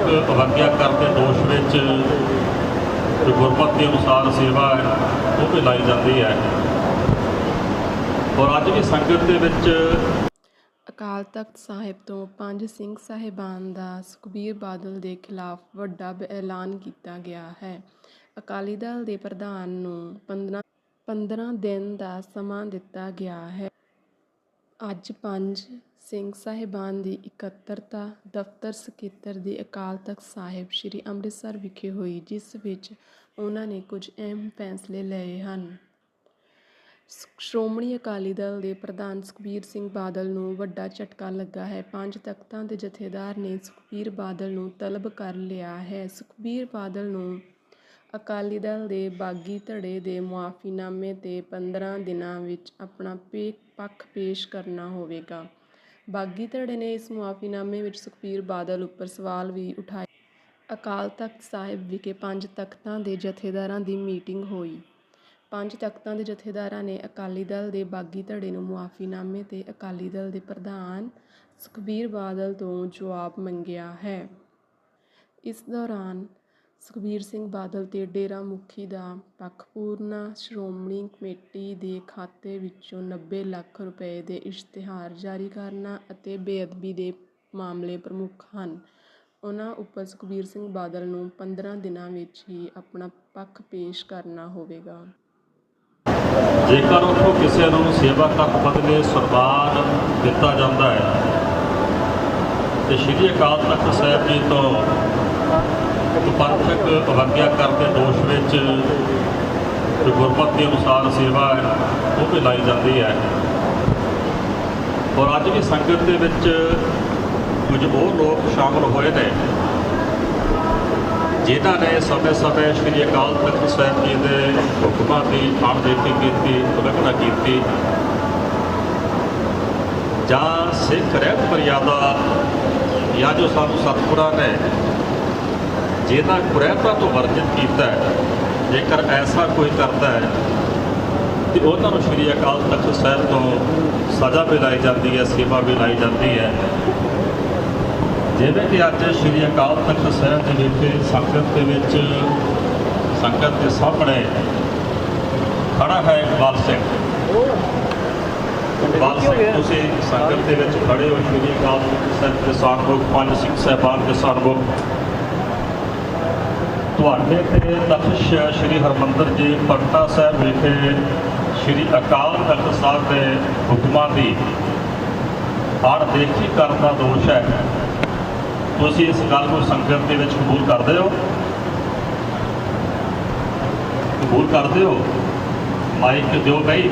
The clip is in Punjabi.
ਪੰਥਕ ਅਵਗਿਆ ਕਰਨ ਦੇ ਦੋਸ਼ ਵਿੱਚ ਜੋ ਦੇ ਅਨੁਸਾਰ ਸੇਵਾ ਹੈ, ਉਹ ਵੀ ਲਾਈ ਜਾਂਦੀ ਹੈ। ਔਰ ਅੱਜ ਵੀ ਸੰਗਤ ਦੇ ਵਿੱਚ ਅਕਾਲ ਤਖਤ ਸਾਹਿਬ ਤੋਂ ਪੰਜ ਸਿੰਘ ਸਾਹਿਬਾਨ ਦਾ ਸੁਖਬੀਰ ਬਾਦਲ ਦੇ ਖਿਲਾਫ ਵੱਡਾ ਐਲਾਨ ਕੀਤਾ ਗਿਆ ਹੈ। ਅਕਾਲੀ ਦਲ ਦੇ ਪ੍ਰਧਾਨ ਨੂੰ 15 15 ਦਿਨ ਦਾ ਸਮਾਂ ਦਿੱਤਾ ਗਿਆ ਹੈ। ਅੱਜ ਪੰਜ ਸਿੰਘ ਸਾਹਿਬਾਨ ਦੀ ਇਕੱਤਰਤਾ ਦਫ਼ਤਰ ਸਕੱਤਰ ਦੀ ਅਕਾਲ ਤਖਤ ਸਾਹਿਬ ਸ੍ਰੀ ਅੰਮ੍ਰਿਤਸਰ ਵਿਖੇ ਹੋਈ, ਜਿਸ ਵਿੱਚ ਉਹਨਾਂ ਨੇ ਕੁਝ ਅਹਿਮ ਫੈਸਲੇ ਲਏ ਹਨ। ਸ਼੍ਰੋਮਣੀ ਅਕਾਲੀ ਦਲ ਦੇ ਪ੍ਰਧਾਨ ਸੁਖਬੀਰ ਸਿੰਘ ਬਾਦਲ ਨੂੰ ਵੱਡਾ ਝਟਕਾ ਲੱਗਾ ਹੈ। ਪੰਜ ਤਖਤਾਂ ਦੇ ਜਥੇਦਾਰ ਨੇ ਸੁਖਬੀਰ ਬਾਦਲ ਨੂੰ ਤਲਬ ਕਰ ਲਿਆ ਹੈ। ਸੁਖਬੀਰ ਬਾਦਲ ਨੂੰ ਅਕਾਲੀ ਦਲ ਦੇ ਬਾਗੀ ਧੜੇ ਦੇ ਮੁਆਫੀਨਾਮੇ ਤੇ 15 ਦਿਨਾਂ ਵਿੱਚ ਆਪਣਾ ਪੇ, ਪੱਖ ਪੇਸ਼ ਕਰਨਾ ਹੋਵੇਗਾ। ਬਾਗੀ ਧੜੇ ਨੇ ਇਸ ਮੁਆਫੀਨਾਮੇ ਵਿੱਚ ਸੁਖਬੀਰ ਬਾਦਲ ਉੱਪਰ ਸਵਾਲ ਵੀ ਉਠਾਏ। ਅਕਾਲ ਤਖਤ ਸਾਹਿਬ ਵਿਖੇ ਪੰਜ ਤਖਤਾਂ ਦੇ ਜਥੇਦਾਰਾਂ ਦੀ ਮੀਟਿੰਗ ਹੋਈ। ਪੰਜ ਤਖਤਾਂ ਦੇ ਜਥੇਦਾਰਾਂ ਨੇ ਅਕਾਲੀ ਦਲ ਦੇ ਬਾਗੀ ਧੜੇ ਨੂੰ ਮੁਆਫੀਨਾਮੇ ਤੇ ਅਕਾਲੀ ਦਲ ਦੇ ਪ੍ਰਧਾਨ ਸੁਖਬੀਰ ਬਾਦਲ ਤੋਂ ਜਵਾਬ ਮੰਗਿਆ ਹੈ। ਇਸ ਦੌਰਾਨ ਸੁਖਬੀਰ ਸਿੰਘ ਬਾਦਲ ਤੇ ਡੇਰਾ ਮੁਖੀ ਦਾ ਪੱਖਪੂਰਨਾ ਸ਼੍ਰੋਮਣੀ ਕਮੇਟੀ ਦੇ ਖਾਤੇ ਵਿੱਚੋਂ 90 ਲੱਖ ਰੁਪਏ ਦੇ ਇਸ਼ਤਿਹਾਰ ਜਾਰੀ ਕਰਨਾ ਅਤੇ ਬੇਅਦਬੀ ਦੇ ਮਾਮਲੇ ਪ੍ਰਮੁੱਖ ਹਨ। ਉਹਨਾਂ ਉੱਪਰ ਸੁਖਬੀਰ ਸਿੰਘ ਬਾਦਲ ਨੂੰ 15 ਦਿਨਾਂ ਵਿੱਚ ਹੀ ਆਪਣਾ ਪੱਖ ਪੇਸ਼ ਕਰਨਾ ਹੋਵੇਗਾ। ਜੇਕਰ ਉੱਥੋਂ ਕਿਸੇ ਨੂੰ ਸੇਵਾ ਤੱਕ ਬਦਲੇ ਸਨਮਾਨ ਦਿੱਤਾ ਜਾਂਦਾ ਹੈ, ਤੇ ਸ਼੍ਰੀ ਅਕਾਲ ਤਖਤ ਸਾਹਿਬ ਜੀ ਤੋਂ ਅਵਗਿਆ ਕਰਨ ਦੇ ਦੋਸ਼ ਵਿੱਚ ਜੋ ਦੇ ਅਨੁਸਾਰ ਸੇਵਾ ਹੈ, ਉਹ ਵੀ ਲਾਈ ਜਾਂਦੀ ਹੈ। ਔਰ ਅੱਜ ਵੀ ਸੰਗਤ ਦੇ ਵਿੱਚ ਕੁਝ ਉਹ ਲੋਕ ਸ਼ਾਮਲ ਹੋਏ ਨੇ। ਜਿਨ੍ਹਾਂ ਨੇ ਸਮੇਂ-ਸਮੇਂ ਸ਼੍ਰੀ ਅਕਾਲ ਤਖਤ ਸਾਹਿਬ ਜੀ ਦੇ ਹੁਕਮਾਂ ਦੀ ਅਣਦੇਖੀ ਕੀਤੀ, ਉਲੰਘਣਾ ਕੀਤੀ। ਜਾਂ ਸਿੱਖ ਰਹਿਤ ਮਰਿਆਦਾ ਜਾਂ ਜੋ ਸਾਨੂੰ ਸਤਿਗੁਰਾਂ ਨੇ ਜਿਹਨਾਂ ਕੁਰੈਤਾ ਤੋਂ ਵਰਜਿਤ ਕੀਤਾ ਹੈ ਜੇਕਰ ਐਸਾ ਕੋਈ ਕਰਦਾ ਹੈ ਤੇ ਉਹਨਾਂ ਨੂੰ ਸ਼੍ਰੀ ਅਕਾਲ ਤਖਤ ਸਾਹਿਬ ਤੋਂ ਸਜ਼ਾ ਵੀ ਲਾਈ ਜਾਂਦੀ ਹੈ ਸੇਵਾ ਵੀ ਲਾਈ ਜਾਂਦੀ ਹੈ। ਜਿਵੇਂ ਕਿ ਅੱਜ ਸ਼੍ਰੀ ਅਕਾਲ ਤਖਤ ਸਾਹਿਬ ਦੇ ਵਿਖੇ ਸੰਗਤ ਦੇ ਵਿੱਚ ਸੰਗਤ ਦੇ ਸਾਹਮਣੇ ਖੜਾ ਹੈ ਇਕਬਾਲ ਸਿੰਘ। ਇਕਬਾਲ ਸਿੰਘ ਤੁਸੀਂ ਸੰਗਤ ਦੇ ਵਿੱਚ ਖੜੇ ਹੋ ਸ਼੍ਰੀ ਅਕਾਲ ਤਖਤ ਸਾਹਿਬ ਦੇ ਸਾਨਮੁਖ ਪੰਜ ਸਿੰਘ ਸਾਹਿਬਾਨ ਦੇ ਸਾਨਮੁਖ ਤੁਹਾਡੇ ਤੇ ਤਖਸ਼ ਸ਼੍ਰੀ ਹਰਮੰਦਰ ਜੀ ਪਟਨਾ ਸਾਹਿਬ ਵਿਖੇ ਸ਼੍ਰੀ ਅਕਾਲ ਤਖਤ ਸਾਹਿਬ ਦੇ ਹੁਕਮਾਂ ਦੀ ਅਣਦੇਖੀ ਕਰਨ ਦਾ ਦੋਸ਼ ਹੈ। ਤੁਸੀਂ ਇਸ ਗੱਲ ਨੂੰ ਸੰਗਤ ਦੇ ਵਿੱਚ ਕਬੂਲ ਕਰਦੇ ਹੋ? ਕਬੂਲ ਕਰਦੇ ਹੋ? ਮਾਈਕ ਦਿਓ ਬਈ।